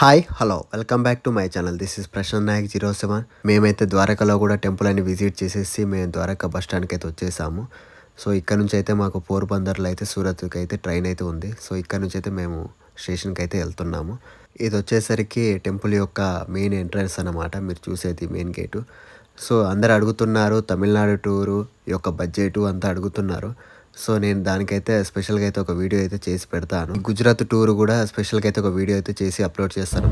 Hi hello welcome back to my channel this is Prashant Nayak zero seven మేమైతే ద్వారకలో కూడా temple అని visit చేసేసి మేము ద్వారకా బస్ స్టాండ్కి అయితే వచ్చేసాము. సో ఇక్కడ నుంచి అయితే మాకు పోర్బందర్లో అయితే సూరత్కి అయితే ట్రైన్ అయితే ఉంది. సో ఇక్కడ నుంచి అయితే మేము స్టేషన్కి అయితే వెళ్తున్నాము. ఇది వచ్చేసరికి టెంపుల్ యొక్క మెయిన్ ఎంట్రన్స్ అన్నమాట. మీరు చూసేది మెయిన్ గేటు సో అందరు అడుగుతున్నారు తమిళనాడు టూరు యొక్క బడ్జెట్ అంతా అడుగుతున్నారు. సో నేను దానికైతే స్పెషల్గా అయితే ఒక వీడియో అయితే చేసి పెడతాను. గుజరాత్ టూర్ కూడా స్పెషల్గా అయితే ఒక వీడియో అయితే చేసి అప్లోడ్ చేస్తాను.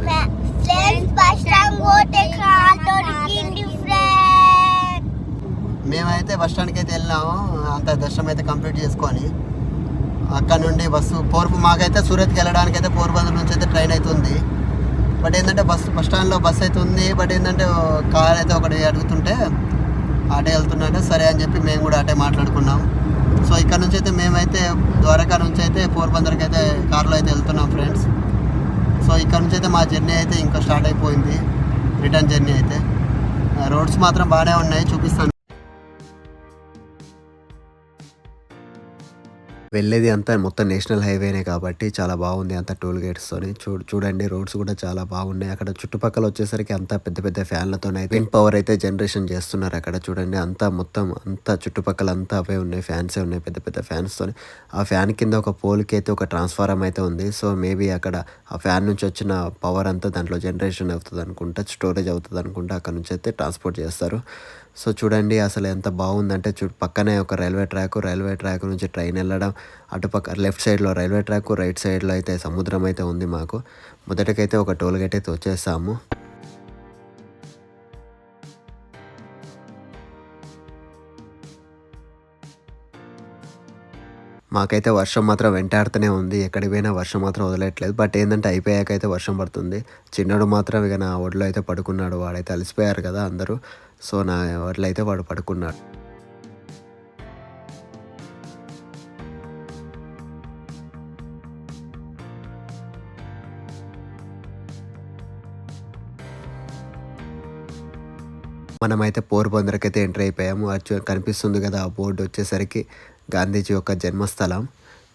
మేమైతే బస్ స్టాండ్కి అయితే వెళ్ళాము అంత దర్శనం అయితే కంప్లీట్ చేసుకొని అక్కడ నుండి బస్సు పోర్పు మాకైతే సూరత్కి వెళ్ళడానికి అయితే పోర్బందర్ నుంచి అయితే ట్రైన్ అయితే ఉంది. బట్ ఏంటంటే బస్ బస్ స్టాండ్లో బస్ అయితే ఉంది. బట్ ఏంటంటే కార్ అయితే ఒకటి అడుగుతుంటే అటే వెళ్తున్నట్టే సరే అని చెప్పి మేము కూడా అటే మాట్లాడుకున్నాం. సో ఇక్కడ నుంచి అయితే మేమైతే ద్వారకా నుంచి అయితే పోర్బందర్కి అయితే కార్లో అయితే వెళ్తున్నాం ఫ్రెండ్స్. సో ఇక్కడ నుంచి అయితే మా జర్నీ అయితే ఇంకా స్టార్ట్ అయిపోయింది. రిటర్న్ జర్నీ అయితే. రోడ్స్ మాత్రం బాగానే ఉన్నాయి చూపిస్తాను. వెళ్ళేది అంతా మొత్తం నేషనల్ హైవేనే కాబట్టి చాలా బాగుంది అంత టోల్ గేట్స్తోని. చూ చూడండి రోడ్స్ కూడా చాలా బాగున్నాయి. అక్కడ చుట్టుపక్కల వచ్చేసరికి అంతా పెద్ద పెద్ద ఫ్యాన్లతో విండ్ పవర్ అయితే జనరేషన్ చేస్తున్నారు అక్కడ. చూడండి అంతా మొత్తం అంతా చుట్టుపక్కల అంతా అవే ఉన్నాయి. ఫ్యాన్సే ఉన్నాయి పెద్ద పెద్ద ఫ్యాన్స్తోని ఆ ఫ్యాన్ కింద ఒక పోల్కి అయితే ఒక ట్రాన్స్ఫారం అయితే ఉంది. సో మేబీ అక్కడ ఆ ఫ్యాన్ నుంచి వచ్చిన పవర్ అంతా దాంట్లో జనరేషన్ అవుతుంది అనుకుంటా స్టోరేజ్ అవుతుంది అనుకుంటా అక్కడ నుంచి అయితే ట్రాన్స్పోర్ట్ చేస్తారు. సో చూడండి అసలు ఎంత బాగుందంటే చూ పక్కనే ఒక రైల్వే ట్రాక్ రైల్వే ట్రాక్ నుంచి ట్రైన్ వెళ్ళడం అటుపక్క లెఫ్ట్ సైడ్లో రైల్వే ట్రాక్ రైట్ సైడ్లో అయితే సముద్రం అయితే ఉంది మాకు. మొదటకైతే ఒక టోల్ గేట్ అయితే వచ్చేసాము మాకైతే వర్షం మాత్రం వెంటాడుతూనే ఉంది. ఎక్కడికి పోయినా వర్షం మాత్రం వదలట్లేదు. బట్ ఏంటంటే అయిపోయాక అయితే వర్షం పడుతుంది. చిన్నడు మాత్రం ఇక నా ఒడిలో అయితే పడుకున్నాడు. వాడైతే అలసిపోయారు కదా అందరూ. సో నా ఒడిలో వాడు పడుకున్నాడు. మనమైతే పోర్బందర్కి అయితే ఎంటర్ అయిపోయాము. అది కనిపిస్తుంది కదా ఆ బోర్డు వచ్చేసరికి గాంధీజీ యొక్క జన్మస్థలం.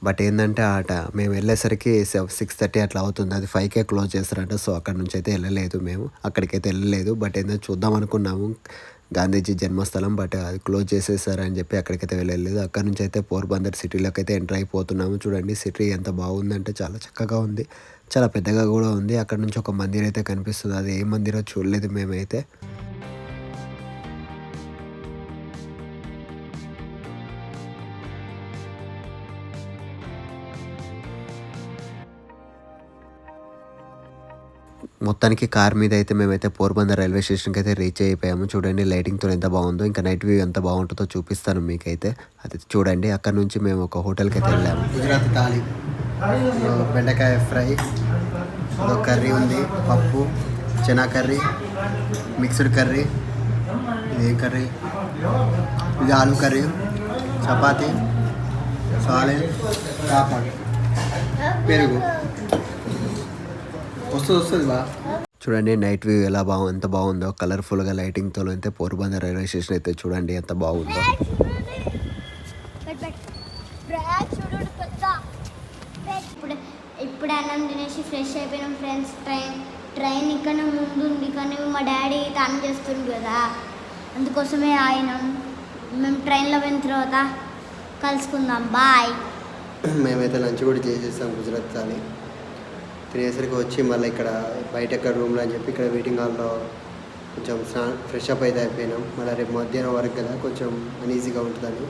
బట్ ఏంటంటే ఆట మేము వెళ్ళేసరికి సిక్స్ థర్టీ అట్లా అవుతుంది. అది ఫైవ్కే క్లోజ్ చేస్తారంట సో అక్కడ నుంచి అయితే వెళ్ళలేదు మేము. అక్కడికైతే వెళ్ళలేదు. బట్ ఏంటంటే చూద్దాం అనుకున్నాము. గాంధీజీ జన్మస్థలం బట్ అది క్లోజ్ చేసేసారని చెప్పి అక్కడికైతే వెళ్ళలేదు. అక్కడ నుంచి అయితే పోర్బందర్ సిటీలోకి అయితే ఎంటర్ అయిపోతున్నాము. చూడండి సిటీ ఎంత బాగుందంటే చాలా చక్కగా ఉంది. చాలా పెద్దగా కూడా ఉంది. అక్కడ నుంచి ఒక మందిరం అయితే కనిపిస్తుంది. అది ఏ మందిరో చూడలేదు మేమైతే. మొత్తానికి కార్ మీద అయితే మేమైతే పోర్బందర్ రైల్వే స్టేషన్కి అయితే రీచ్ అయిపోయాము. చూడండి లైటింగ్తో ఎంత బాగుందో ఇంకా నైట్ వ్యూ ఎంత బాగుంటుందో చూపిస్తాను మీకైతే. అది చూడండి అక్కడ నుంచి మేము ఒక హోటల్కి అయితే వెళ్ళాము. గుజరాత్ థాలి. బెండకాయ ఫ్రై కర్రీ ఉంది పప్పు చెనా కర్రీ మిక్స్డ్ కర్రీ ఇది కర్రీ? ఇది ఆలు కర్రీ చపాతి సాలెడ్ పెరుగు. వస్తుంది వస్తుంది బా. చూడండి నైట్ వ్యూ ఎలా బాగు ఎంత బాగుందో. కలర్ఫుల్గా లైటింగ్తో అయితే పోర్బందర్ రైల్వే స్టేషన్ అయితే చూడండి ఎంత బాగుందో. ఇప్పుడు ఇప్పుడు అన్నం తినేసి ఫ్రెష్ అయిపోయినాం ఫ్రెండ్స్ ట్రైన్ ట్రైన్ ఇక్కడ ముందు ఉంది కానీ మా డాడీ తాను చేస్తుండు కదా. అందుకోసమే ఆయనం మేము ట్రైన్లో పోయిన తర్వాత కలుసుకుందాం. బాయ్ మేమైతే లంచ్ కూడా చేసేసాం గుజరాత్ అని తినేసరికి వచ్చి మళ్ళీ ఇక్కడ బయట ఎక్కడ రూమ్లో అని చెప్పి ఇక్కడ వెయిటింగ్ హాల్లో కొంచెం స్నా ఫ్రెష్ అప్ అయితే అయిపోయినాం. మళ్ళీ రేపు మధ్యాహ్నం వరకు కదా కొంచెం అన్ఈజీగా ఉంటుందని.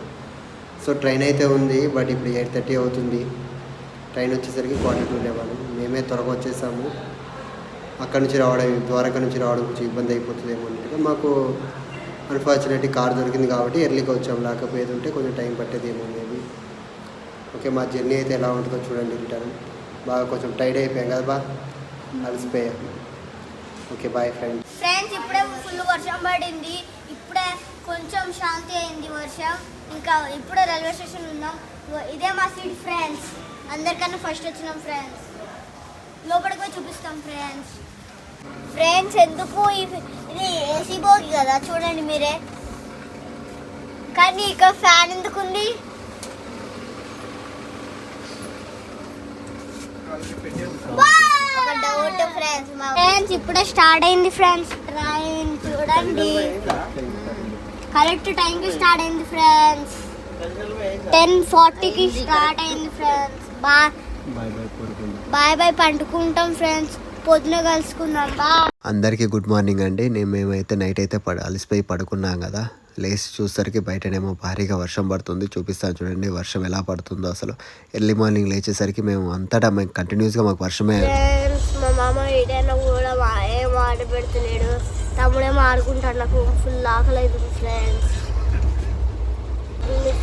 సో ట్రైన్ అయితే ఉంది బట్ ఇప్పుడు ఎయిట్ థర్టీ అవుతుంది. ట్రైన్ వచ్చేసరికి క్వార్టర్ టూ లెవెన్ మేమే త్వరగా వచ్చేసాము. అక్కడ నుంచి రావడం ద్వారకా నుంచి రావడం కొంచెం ఇబ్బంది అయిపోతుందేమో అన్నట్టుగా మాకు అన్ఫార్చునేట్లీ కార్ దొరికింది కాబట్టి ఎర్లీగా వచ్చాం. లేకపోయేది ఉంటే కొంచెం టైం పట్టేదేమో మేబీ. ఓకే మా జర్నీ అయితే ఎలా ఉంటుందో చూడండి రిటర్న్ బాగా కొంచెం టైడ్ అయిపోయాం కదా బా. అలసిపోయాం. ఓకే బాయ్ ఫ్రెండ్స్ ఫ్రెండ్స్ ఇప్పుడే ఫుల్ వర్షం పడింది. ఇప్పుడే కొంచెం శాంతి అయింది వర్షం. ఇంకా ఇప్పుడే రైల్వే స్టేషన్ ఉన్నాం. ఇదే మా సీట్ ఫ్రెండ్స్ అందరికన్నా ఫస్ట్ వచ్చినాం ఫ్రెండ్స్ లోపలికి పోయి చూపిస్తాం ఫ్రెండ్స్ ఫ్రెండ్స్ ఎందుకు? ఇది ఏసీ బోగి కదా చూడండి మీరే. కానీ ఇక్కడ ఫ్యాన్ ఎందుకు ఉంది ఫ్రెండ్స్ ఫ్రెండ్స్ ఇప్పుడే స్టార్ట్ అయింది ఫ్రెండ్స్ ట్రైన్ చూడండి. కరెక్ట్ టైంకి స్టార్ట్ అయింది ఫ్రెండ్స్ టెన్ ఫార్టీకి స్టార్ట్ అయింది ఫ్రెండ్స్ బా బాయ్ బాయ్ కోరుకుందాం బాయ్ బాయ్ పండుకుంటాం ఫ్రెండ్స్ పొద్దున కలుసుకుందాం బా. అందరికీ గుడ్ మార్నింగ్ అండి. నేను మేమైతే నైట్ అయితే పడ అలసిపోయి పడుకున్నాం కదా. లేచి చూసరికి బయటనేమో భారీగా వర్షం పడుతుంది. చూపిస్తాను చూడండి వర్షం ఎలా పడుతుందో అసలు. ఎర్లీ మార్నింగ్ లేచేసరికి మేము అంతటా మేము కంటిన్యూస్గా మాకు వర్షమే మా మామ ఏదైనా కూడా మా ఏం ఆర్డర్ పెడుతున్నాడు తమ్ముడేమో ఆడుకుంటాడు నాకు. ఫుల్ ఆకలి అవుతుంది ఫ్రెండ్స్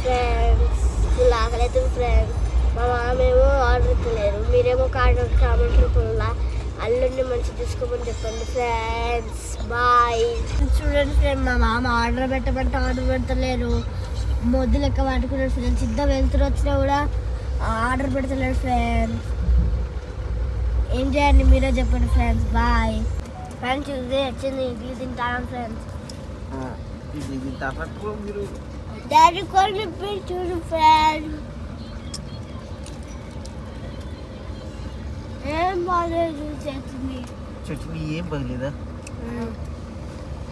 ఫ్రెండ్స్ ఫుల్ ఆకలి అవుతుంది ఫ్రెండ్స్ మా మామ ఏమో ఆర్డర్ ఇస్తలేరు. మీరేమో కామెంట్ ఫుల్ రూపంలో అల్లుడిని మంచి తీసుకోమని చెప్పండి ఫ్రెండ్స్ బాయ్ చూడండి ఫ్రెండ్ మా మామ ఆర్డర్ పెట్టమంటే ఆర్డర్ పెడతలేరు. మొద్దు లెక్క పట్టుకున్నాడు ఫ్రెండ్స్ ఇద్దరు వెళ్తురు వచ్చినా కూడా ఆర్డర్ పెడతలేరు ఫ్రెండ్స్ ఏం చేయండి మీరే చెప్పండి ఫ్రెండ్స్ బాయ్ ఫ్రెండ్స్ చూసి వచ్చింది. ఇడ్లీ తింటాను ఫ్రెండ్స్ ఇది తప్పకు మీరు. డాడీ కొన్ని చూడు ఫ్రెండ్ ఏం బాగాలేదు చట్నీ. చట్నీ ఏం పగలేదా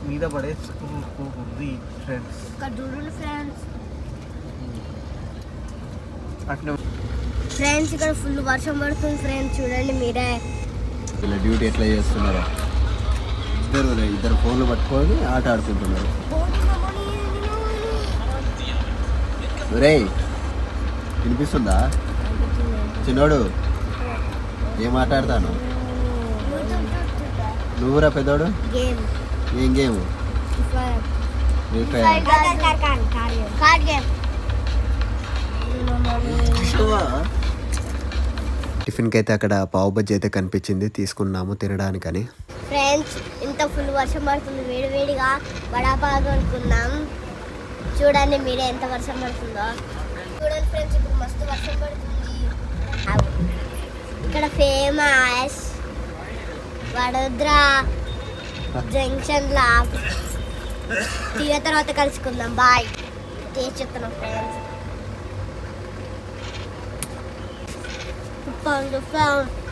మీద పడేసుకోకూడదు ఫ్రెండ్స్ ఇక్కడ చూడండి ఫ్రెండ్స్ అట్లా ఫ్రెండ్స్ ఇక్కడ ఫుల్ వర్షం పడుతుంది ఫ్రెండ్స్ చూడండి మీరే. ఇలా డ్యూటీ ఎట్లా చేస్తున్నారో? ఇద్దరు ఇద్దరు ఫోన్లు పట్టుకొని ఆట ఆడుకుంటున్నారు. రేయ్ వినిపిస్తుందా? చిన్నోడు. ఏం మాట్లాడతాను? నువ్వురా పెద్దోడు? గేమ్. ఏం గేమ్? టిఫిన్కి అయితే అక్కడ పావు బజ్జీ అయితే కనిపించింది. తీసుకున్నాము తినడానికని. ఫ్రెండ్స్ ఇంత ఫుల్ వర్షం పడుతుంది. వేడి వేడిగా వడాపావు అనుకున్నాం చూడండి మీరే ఎంత వర్షం పడుతుందో. చూడండి ఫ్రెండ్స్ ఇప్పుడు మస్తు వర్షం పడుతుంది. ఇక్కడ ఫేమస్ వడోదరా జంక్షన్ లా తీయ తర్వాత కలుసుకుందాం. బాయ్ టేస్ట్ చెప్తున్నాం ఫ్రెండ్స్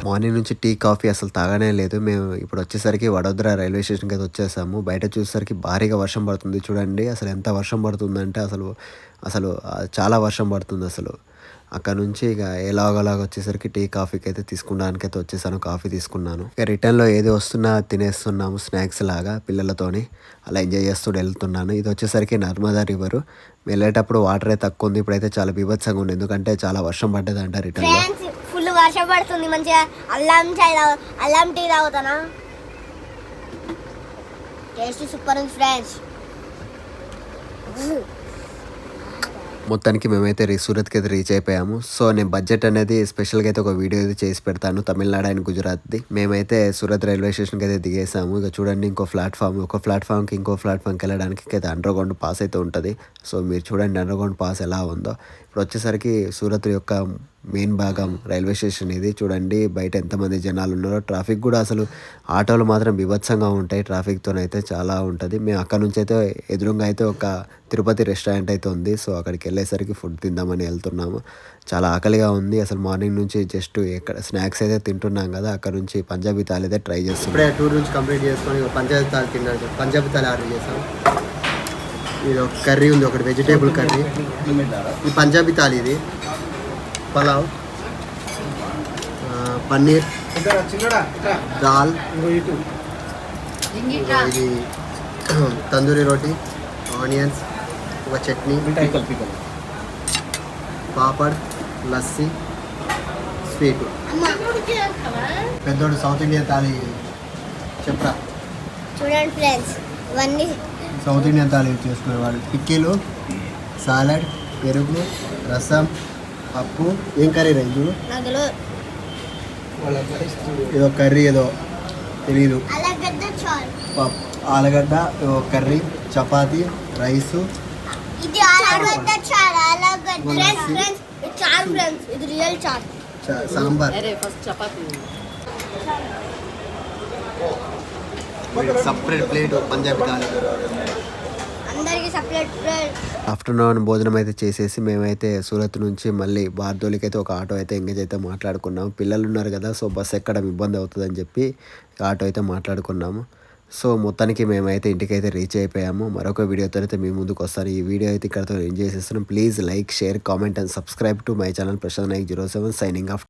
మార్నింగ్ నుంచి టీ కాఫీ అసలు తాగనే లేదు. మేము ఇప్పుడు వచ్చేసరికి వడోదర రైల్వే స్టేషన్కి అయితే వచ్చేసాము. బయట చూసేసరికి భారీగా వర్షం పడుతుంది చూడండి. అసలు ఎంత వర్షం పడుతుందంటే అసలు అసలు చాలా వర్షం పడుతుంది అసలు. అక్కడ నుంచి ఇక ఎలాగోలాగ వచ్చేసరికి టీ కాఫీకి అయితే తీసుకోవడానికి అయితే వచ్చేసాను కాఫీ తీసుకున్నాను. ఇక రిటర్న్లో ఏది వస్తున్నా తినేస్తున్నాము స్నాక్స్ లాగా పిల్లలతోని. అలా ఎంజాయ్ చేస్తూ వెళ్తున్నాను. ఇది వచ్చేసరికి నర్మదా రివర్. వెళ్ళేటప్పుడు వాటర్ అయితే తక్కువ ఉంది. ఇప్పుడైతే చాలా బీభత్సంగా ఉంది. ఎందుకంటే చాలా వర్షం పడ్డదంట రిటర్న్లో. వర్షం పడుతుంది మంచిగా. అల్లం చాయ్ తాగు అల్లం టీ తాగుతానా? టేస్ట్ సూపర్ ఉంది ఫ్రెండ్స్. మొత్తానికి మేమైతే రీ సూరత్కి అయితే రీచ్ అయిపోయాము. సో నేను బడ్జెట్ అనేది స్పెషల్గా అయితే ఒక వీడియో అయితే చేసి పెడతాను. తమిళనాడు అండ్ గుజరాత్ది. మేమైతే సూరత్ రైల్వే స్టేషన్కి అయితే దిగేసాము. ఇక చూడండి ఇంకో ప్లాట్ఫామ్ ఒక ప్లాట్ఫామ్కి ఇంకో ప్లాట్ఫామ్కి వెళ్ళడానికి అయితే అండర్ గ్రౌండ్ పాస్ అయితే ఉంటుంది. సో మీరు చూడండి అండర్ గ్రౌండ్ పాస్ ఎలా ఉందో. ఇప్పుడు వచ్చేసరికి సూరత్ యొక్క మెయిన్ భాగం రైల్వే స్టేషన్ ఇది. చూడండి బయట ఎంతమంది జనాలు ఉన్నారో ట్రాఫిక్ కూడా అసలు ఆటోలు మాత్రం బీభత్సంగా ఉంటాయి. ట్రాఫిక్తో అయితే చాలా ఉంటుంది. మేము అక్కడ నుంచి అయితే ఎదురుగా అయితే ఒక తిరుపతి రెస్టారెంట్ అయితే ఉంది. సో అక్కడికి వెళ్ళేసరికి ఫుడ్ తిందామని వెళ్తున్నాము. చాలా ఆకలిగా ఉంది. అసలు మార్నింగ్ నుంచి జస్ట్ ఎక్కడ స్నాక్స్ అయితే తింటున్నాం కదా అక్కడ నుంచి పంజాబీ థాలి అయితే ట్రై చేస్తాం ఇప్పుడే టూర్ నుంచి కంప్లీట్ చేసుకొని పంజాబీ తాళి తిన్నాను పంజాబీ థాలి ఆర్డర్ చేసాం ఇది ఒక కర్రీ ఉంది ఒకటి వెజిటేబుల్ కర్రీ. ఈ పంజాబీ థాలి ఇది. పలావ్. పన్నీర్. దాల్. ఇది తందూరి రోటీ ఆనియన్స్ ఒక చట్నీ. పాపడ్ లస్సీ స్వీట్. పెద్దోడు సౌత్ ఇండియన్ థాలి చెప్పరా? చూడండి ఫ్రెండ్స్ ఇవన్నీ సౌత్ ఇండియన్ థాలి చేసుకునేవాడు. పిక్కీలు సాలడ్ పెరుగు రసం పప్పు ఏం కర్రీ రైతు ఏదో కర్రీ ఏదో తెలీదు. అలాగడ్డ చాలు పప్పు ఆలుగడ్డ ఏదో కర్రీ చపాతి రైసు. ఇది ఆలుగడ్డ చాలు ఆలుగడ్డ ఫ్రెండ్స్ ఫ్రెండ్స్ ఇది చాలు ఫ్రెండ్స్ ఇది రియల్ చాలు చ- సాంబార్. సపరేట్ ప్లేట్ పంజాబీ థాలి అందరికి సపరేట్ ఆఫ్టర్నూన్ భోజనం అయితే చేసేసి మేమైతే సూరత్ నుంచి మళ్ళీ బార్దోలికి అయితే ఒక ఆటో అయితే ఎంగేజ్ అయితే మాట్లాడుకున్నాము పిల్లలు ఉన్నారు కదా సో బస్ ఎక్కడం ఇబ్బంది అవుతుందని చెప్పి ఆటో అయితే మాట్లాడుకున్నాము. సో మొత్తానికి మేమైతే ఇంటికైతే రీచ్ అయిపోయాము. మరొక వీడియోతో అయితే మీ ముందుకు వస్తాను. ఈ వీడియో అయితే ఇక్కడతో ఎంజాయ్ చేస్తున్నాం please like share comment and subscribe to my channel Prashant Nayak zero seven signing off